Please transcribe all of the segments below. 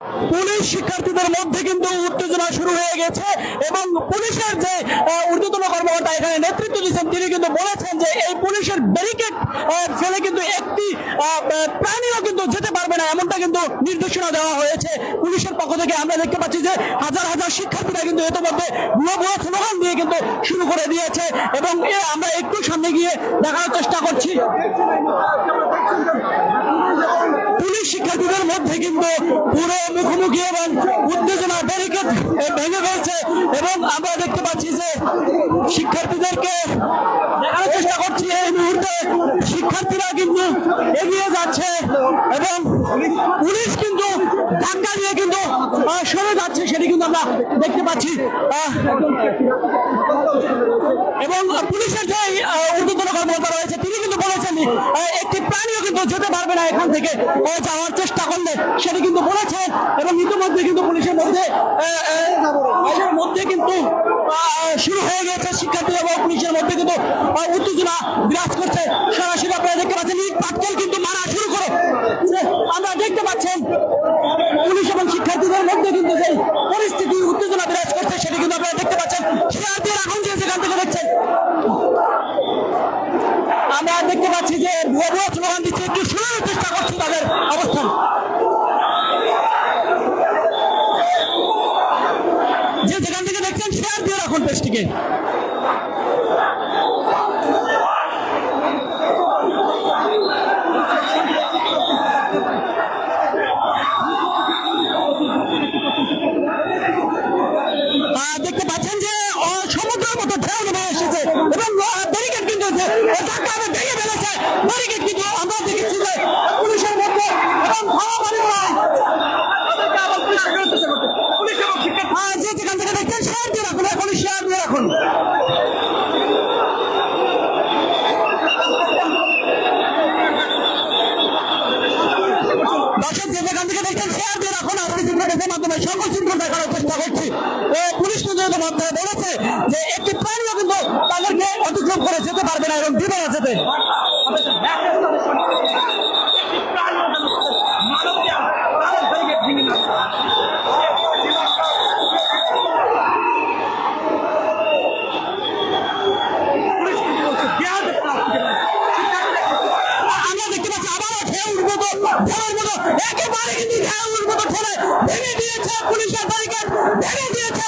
Police শিক্ষার্থীদের মধ্যে কিন্তু উত্তেজনা শুরু হয়ে গেছে এবং পুলিশের যে ঊর্ধ্বতন কর্মকর্তা এখানে নেতৃত্ব দিচ্ছেন, তিনি কিন্তু বলেছেন যে এই পুলিশের ব্যারিকেড ফেলে কিন্তু একটি প্রাণীও কিন্তু যেতে পারবে না, এমনটা কিন্তু নির্দেশনা দেওয়া হয়েছে পুলিশের পক্ষ থেকে। আমরা দেখতে পাচ্ছি যে হাজার হাজার শিক্ষার্থীরা কিন্তু ইতিমধ্যে ভুয়া ভুয়া স্লোগান দিয়ে কিন্তু শুরু করে দিয়েছে এবং আমরা একটু সামনে গিয়ে দেখার চেষ্টা করছি পুলিশ মধ্যে কিন্তু পুরো মুখোমুখি এবং উত্তেজনা ব্যারিকেড ভেঙে ফেলছে এবং আমরা দেখতে পাচ্ছি যে শিক্ষার্থীদেরকে চেষ্টা করছি মুহূর্তে শিক্ষার্থীরা কিন্তু এগিয়ে যাচ্ছে এবং পুলিশ কিন্তু ধাক্কা দিয়ে কিন্তু সরে যাচ্ছে, সেটি কিন্তু আমরা দেখতে পাচ্ছি এবং পুলিশের যে ঊর্ধ্বতন কর্মকর্তা রয়েছে, তিনি কিন্তু বলেছেন একটি প্রাণীও কিন্তু যেতে পারবে না এখান থেকে যাওয়ার চেষ্টা করলে, সেটি কিন্তু বলেছেন এবং ইতিমধ্যে কিন্তু পুলিশের মধ্যে মধ্যে কিন্তু শুরু হয়ে গেছে। শিক্ষার্থী এবং পুলিশের মধ্যে কিন্তু উত্তেজনা বিরাজ করছে। সরাসরি আপনারা দেখতে পাচ্ছেন পাটকেল কিন্তু মারা শুরু করে। আমরা দেখতে পাচ্ছেন পুলিশ এবং শিক্ষার্থীদের মধ্যে কিন্তু যে পরিস্থিতি উত্তেজনা বিরাজ করছে সেটি কিন্তু আপনারা দেখতে পাচ্ছেন শিক্ষার্থীরা এখন যে যেখান থেকে দেখছেন আমরা দেখতে পাচ্ছি যে ভুয়া ভুয়া স্লোগান দিচ্ছে একটু শোনার চেষ্টা করছি তাদের অবস্থান যে যেখান থেকে দেখছেন শেয়ার দিয়ে রাখুন পেজটিকে আহ, দেখতে পাচ্ছেন যে আহ, ঢেউ নেমে এসেছে। এবং ব্যারিকেড কিন্তু ধাক্কা দিয়ে ভেঙে ফেলেছে। ব্যারিকেড কিন্তু আমরা দেখেছি যে পুলিশের মধ্যে এবং নয় আহ, যে যেখান থেকে দেখছেন শেয়ার সকল চিত্র দেখানোর চেষ্টা করছি। পুলিশ কিন্তু ইতিমধ্যে বলেছে পারবে না এবং দিবে না যেতে আমরা দেখতে পাচ্ছি আবারও ঢেউ উঠবো তো ঢেউর মতো একেবারে কিন্তু ঢেউর মতো ঠেলে ভেঙে দিয়েছে পুলিশের ব্যারিকেড ভেঙে দিয়েছে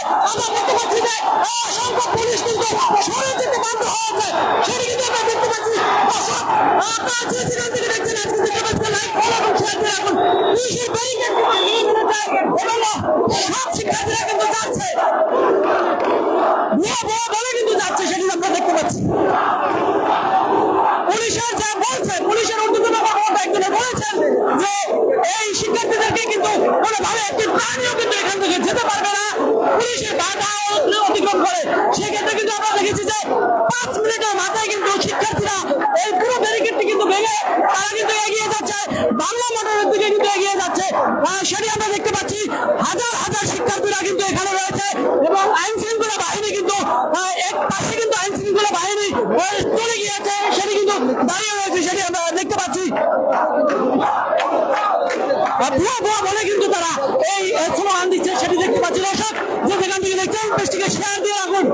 আমরা সব শিক্ষার্থীরা কিন্তু যাচ্ছে সেটি আমরা দেখতে পাচ্ছি পুলিশের যা বলছে পুলিশের ঊর্ধ্বতন কর্মকর্তা একজনে বলেছেন যে এই শিক্ষার্থীদেরকে কিন্তু প্রাণীও কিন্তু এখান থেকে যেতে পারবে না। পুলিশের বাধা অতিক্রম করে। সেক্ষেত্রে কিন্তু আমরা দেখেছি যে পাঁচ মিনিটের মাথায় কিন্তু শিক্ষার্থীরা এই পুরো ব্যারিকেডটি কিন্তু ভেঙে তারা কিন্তু এগিয়ে যাচ্ছে। বাংলা মোটরের দিকে কিন্তু এগিয়ে যাচ্ছে। সেটি আমরা দেখতে পাচ্ছি হাজার হাজার শিক্ষার্থীরা কিন্তু এখানে রয়েছে এবং আইন শৃঙ্খলা বাহিনী কিন্তু আহ, এক পাশে কিন্তু আইন শৃঙ্খলা বাহিনী আহ, চলে গিয়েছে সেটি কিন্তু দাঁড়িয়ে রয়েছে সেটি আমরা দেখতে পাচ্ছি আর ভুয়া ভুয়া বলে কিন্তু তারা এই স্লোগান দিচ্ছে, সেটি দেখতে পাচ্ছি দর্শক। যে থেকে দেখছেন শেয়ার দিয়ে রাখুন।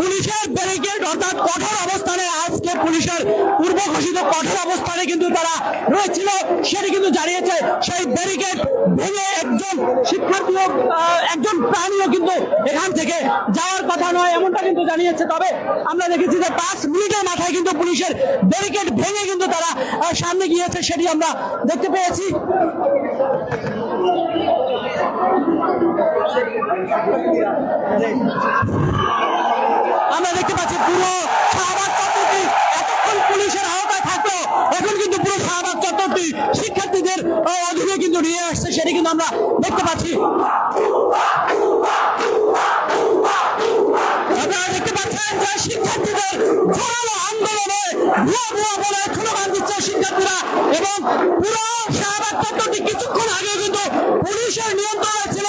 পুলিশের ব্যারিকেড অর্থাৎ কঠোর অবস্থানে আজকে পুলিশের ঘোষিত কঠোর অবস্থানে কিন্তু তারা রয়েছিল। সেটি কিন্তু জানিয়েছে সেই ব্যারিকেড ভেঙে একজন শিক্ষার্থীও আহ, একজন প্রাণীও কিন্তু এখান থেকে যাওয়ার কথা নয় এমনটা কিন্তু জানিয়েছে। তবে আমরা দেখেছি যে পাঁচ মিনিটের মাথায় কিন্তু পুলিশের ব্যারিকেড ভেঙে কিন্তু তারা সামনে গিয়েছে সেটি আমরা দেখতে পেয়েছি। আমরা দেখতে পাচ্ছি পুরো থাকল এখন কিন্তু পুরো চত্বরটি শিক্ষার্থীদের অধীনে কিন্তু নিয়ে আসছে, সেটি কিন্তু আমরা দেখতে পাচ্ছি। শিক্ষার্থীদের আন্দোলনে বলে শিক্ষার্থীরা এবং পুরো শাহবাগ কিছুক্ষণ আগে কিন্তু পুলিশের নিয়ন্ত্রণে ছিল।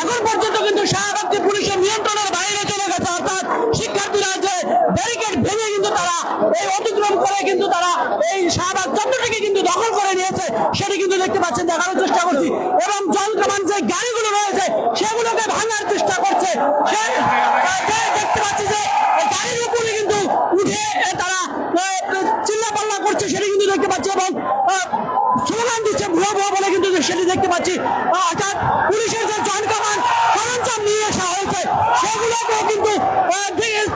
এখন পর্যন্ত কিন্তু শাহবাগটি পুলিশের নিয়ন্ত্রণের বাইরে চলে গেছে অর্থাৎ শিক্ষার্থীরা যে ব্যারিকেড ভেঙে কিন্তু তারা এই অতিক্রম করে কিন্তু তারা, এই শাহবাগ চত্বরটিকে কিন্তু দখল করে নিয়েছে। সেটি কিন্তু দেখতে পাচ্ছেন, দেখানোর চেষ্টা করছি। এবং জল কামান যে গাড়িগুলো রয়েছে, সেগুলোকে ভাঙার চেষ্টা করছে। দেখতে পাচ্ছি যে গাড়ির উপরে কিন্তু উঠে তারা চিল্লা পাল্লা করছে, সেটি কিন্তু দেখতে পাচ্ছি। এবং স্লোগান দিচ্ছে, ভুয়া ভুয়া বলে কিন্তু সেটি দেখতে পাচ্ছি। অর্থাৎ পুলিশের যে জন কামান সরঞ্জাম নিয়ে আসা হয়েছে সেগুলোকে কিন্তু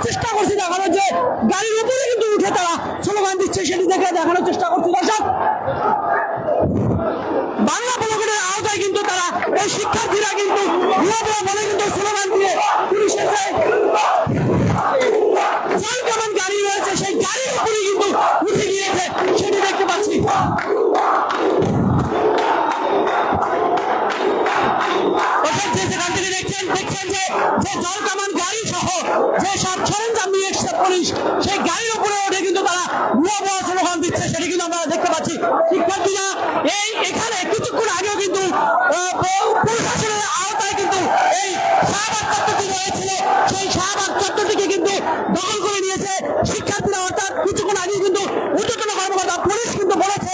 চেষ্টা করছি দেখানোর যে গাড়ির উপরে কিন্তু উঠে তারা স্লোগান দিচ্ছে সেটি দেখে দেখানোর চেষ্টা করছি, দর্শক। বাংলা ব্লকের আওতায় কিন্তু তারা এই শিক্ষার্থীরা কিন্তু বলে কিন্তু স্লোগান দিয়ে সেই গাড়ির উপরে দেখছেন যে জল কামান গাড়ি সহ সব পুলিশ, সেই গাড়ির উপরে উঠে কিন্তু স্লোগান দিচ্ছে, সেটি কিন্তু আমরা দেখতে পাচ্ছি। শিক্ষার্থীরা এই এখানে কিছুক্ষণ আগেও কিন্তু আওতায় কিন্তু এই শাহবাগ চত্বরটি সেই শাহবাগ চত্বরটিকে কিন্তু দখল করে নিয়েছে শিক্ষার্থীরা। অর্থাৎ কিছুক্ষণ আগে কিন্তু ঊর্ধ্বতন কর্মকর্তা পুলিশ কিন্তু বলেছে,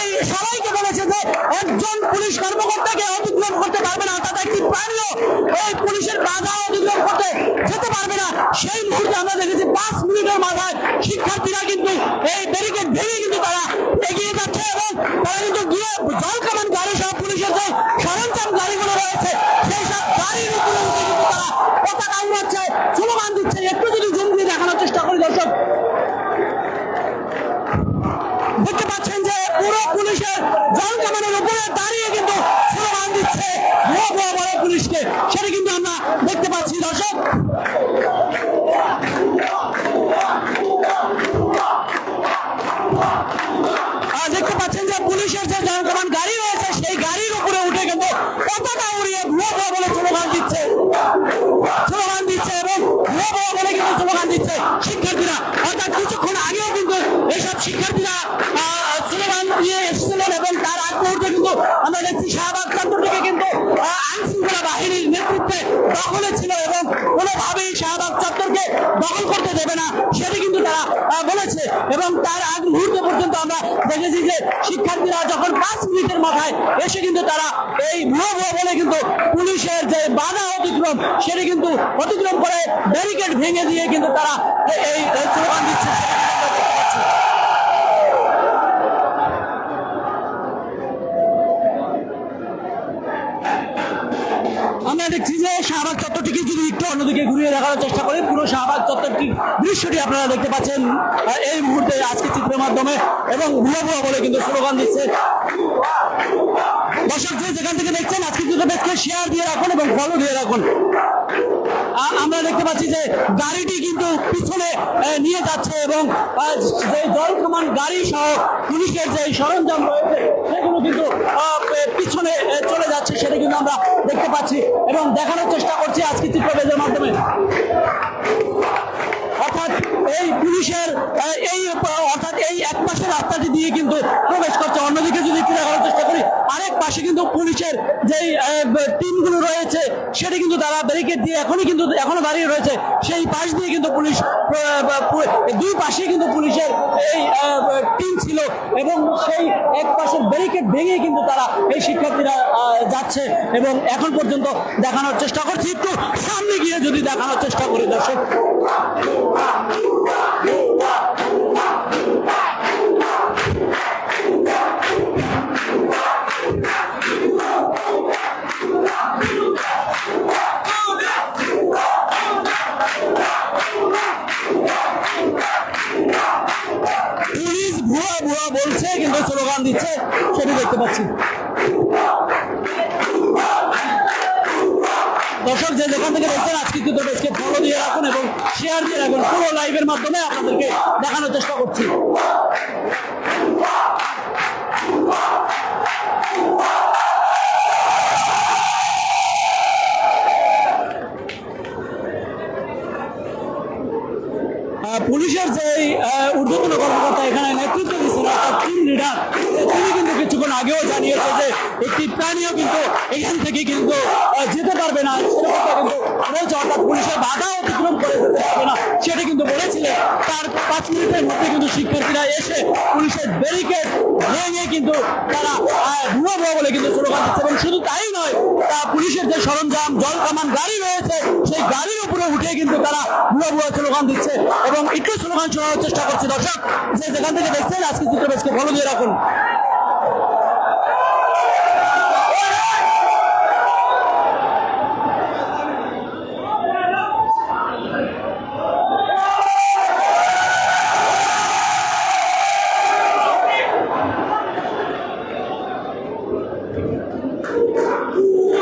এই সবাইকে বলেছে যে একজন পুলিশ কর্মকর্তাকে অতিক্রম করতে পারবে না, অর্থাৎ একটি প্রাণীও এই পুলিশের বাধা অতিক্রম করতে যেতে পারবে না। সেই মুহূর্তে আমরা দেখেছি পাঁচ মিনিটের মাথায় শিক্ষার্থীরা কিন্তু এই ব্যারিকেড ভেঙে কিন্তু তারা এগিয়ে যাচ্ছে এবং তারা কিন্তু গিয়ে জল কামান গাড়ি সহ পুলিশের যে সরঞ্জাম গাড়িগুলো রয়েছে, সেই সব গাড়ির উপরে উঠে কিন্তু তারা পতাকা উড়াচ্ছে, স্লোগান দিচ্ছে। একটু যদি জুম দিয়ে দেখানোর চেষ্টা করি, দর্শক। দেখতে পাচ্ছেন যে পুরো পুলিশের জল কামানের উপরে দাঁড়িয়ে কিন্তু স্লোগান দিচ্ছে ভুয়া বড় পুলিশকে। সেটা কিন্তু আমরা দেখতে পাচ্ছি, দর্শক আর দেখতে পাচ্ছেন যে পুলিশের যে কামান গাড়ি রয়েছে সেই গাড়ির উপরে উঠে কিন্তু পতাকা উড়িয়ে ভুয়া ভুয়া বলে স্লোগান দিচ্ছে স্লোগান দিচ্ছে এবং ভুয়া ভুয়া বলে কিন্তু স্লোগান দিচ্ছে শিক্ষার্থীরা অর্থাৎ কিছুক্ষণ আগেও কিন্তু এইসব শিক্ষার্থীরা আহ, স্লোগান দিয়ে এসেছিলেন এবং তার আগ মুহূর্তে কিন্তু আমরা দেখছি শাহবাগ চত্বর থেকে কিন্তু আইন শৃঙ্খলা বাহিনীর নেতৃত্বে দখলে ছিল এবং কোনোভাবেই শাহবাগ চত্বরকে দখল করতে দেবে না সেটি কিন্তু তারা আহ, বলেছে এবং তার আগ মুহূর্ত পর্যন্ত আমরা দেখেছি যে শিক্ষার্থীরা যখন পাঁচ মিনিটের মাথায় এসে কিন্তু তারা এই ভুয়ো ভুয়ো বলে কিন্তু পুলিশের যে বাধা অতিক্রম, সেটি কিন্তু অতিক্রম করে ব্যারিকেড ভেঙে দিয়ে কিন্তু তারা এই- স্লোগান দিচ্ছে। কিন্তু আমরা দেখছি যে শাহবাগ চত্বরটিকে যদি একটু অন্যদিকে ঘুরিয়ে দেখানোর চেষ্টা করি, পুরো শাহবাগ চত্বরটি দৃশ্যটি আপনারা দেখতে পাচ্ছেন এই মুহূর্তে আজকে চিত্রের মাধ্যমে এবং ভুয়া ভুয়া বলে কিন্তু স্লোগান দিচ্ছে। দর্শক, যে যেখান থেকে দেখছেন, আজকে দুটো পেজকে শেয়ার দিয়ে রাখুন এবং ফলো দিয়ে রাখুন। আমরা দেখতে পাচ্ছি যে গাড়িটি কিন্তু পিছনে নিয়ে যাচ্ছে এবং যে জল কামান গাড়ি সহ পুলিশের যে সরঞ্জাম রয়েছে, সেগুলো কিন্তু পিছনে চলে যাচ্ছে, সেটা কিন্তু আমরা দেখতে পাচ্ছি এবং দেখানোর চেষ্টা করছি আজকে চিত্রবেদের মাধ্যমে। অর্থাৎ এই পুলিশের এই, অর্থাৎ এই এক মাসের রাস্তাটি দিয়ে কিন্তু প্রবেশ করছে অন্যদিকে যদি একটু দেখানোর চেষ্টা করি আরেক পাশে কিন্তু পুলিশের যেই টিমগুলো রয়েছে, সেটি কিন্তু তারা ব্যারিকেড দিয়ে এখনই কিন্তু, এখনও দাঁড়িয়ে রয়েছে। সেই পাশ দিয়ে কিন্তু পুলিশ দুই পাশে কিন্তু পুলিশের এই টিম ছিল এবং সেই এক পাশের ব্যারিকেড ভেঙে কিন্তু তারা এই শিক্ষার্থীরা যাচ্ছে এবং এখন পর্যন্ত দেখানোর চেষ্টা করছি। একটু সামনে গিয়ে যদি দেখানোর চেষ্টা করি, দর্শক। পুলিশ ভুয়া ভুয়া বলছে, কিন্তু স্লোগান দিচ্ছে, সেটি দেখতে পাচ্ছি। দর্শক, যে যেখান থেকে দেখছেন, আজকে কিন্তু বেশকে ফলো দিয়ে রাখুন এবং শেয়ার দিয়ে রাখুন। পুরো লাইভের মাধ্যমে আপনাদেরকে দেখানোর চেষ্টা করছি আহ, পুলিশের যে আহ, ঊর্ধ্বতন কর্মকর্তা এখানে নেতৃত্ব দিচ্ছেন অর্থাৎ টিম লিডার তিনি কিন্তু কিছুক্ষণ আগেও জানিয়েছে যে একটি প্রাণীও কিন্তু এখান থেকে কিন্তু আহ, যেতে পারবে না। পুলিশের বাধা অতিক্রম করে যেতে পারবে না। সেটা কিন্তু বলেছিলেন তার পাঁচ মিনিটের মধ্যে কিন্তু শিক্ষার্থীরা এসে পুলিশের ব্যারিকেড ভেঙে কিন্তু তারা ভুয়া বলে কিন্তু স্লোগান দিচ্ছে। এবং শুধু তাই নয়, তা পুলিশের যে সরঞ্জাম, জল কামান গাড়ি রয়েছে, সেই গাড়ির উপরে উঠে কিন্তু তারা ভুয়া ভুয়া স্লোগান দিচ্ছে এবং একটু স্লোগান শোনানোর চেষ্টা করছে। দর্শক, যে যেখান থেকে দেখছেন আজকে চিত্র বেশকে ফলো দিয়ে রাখুন। Ooh.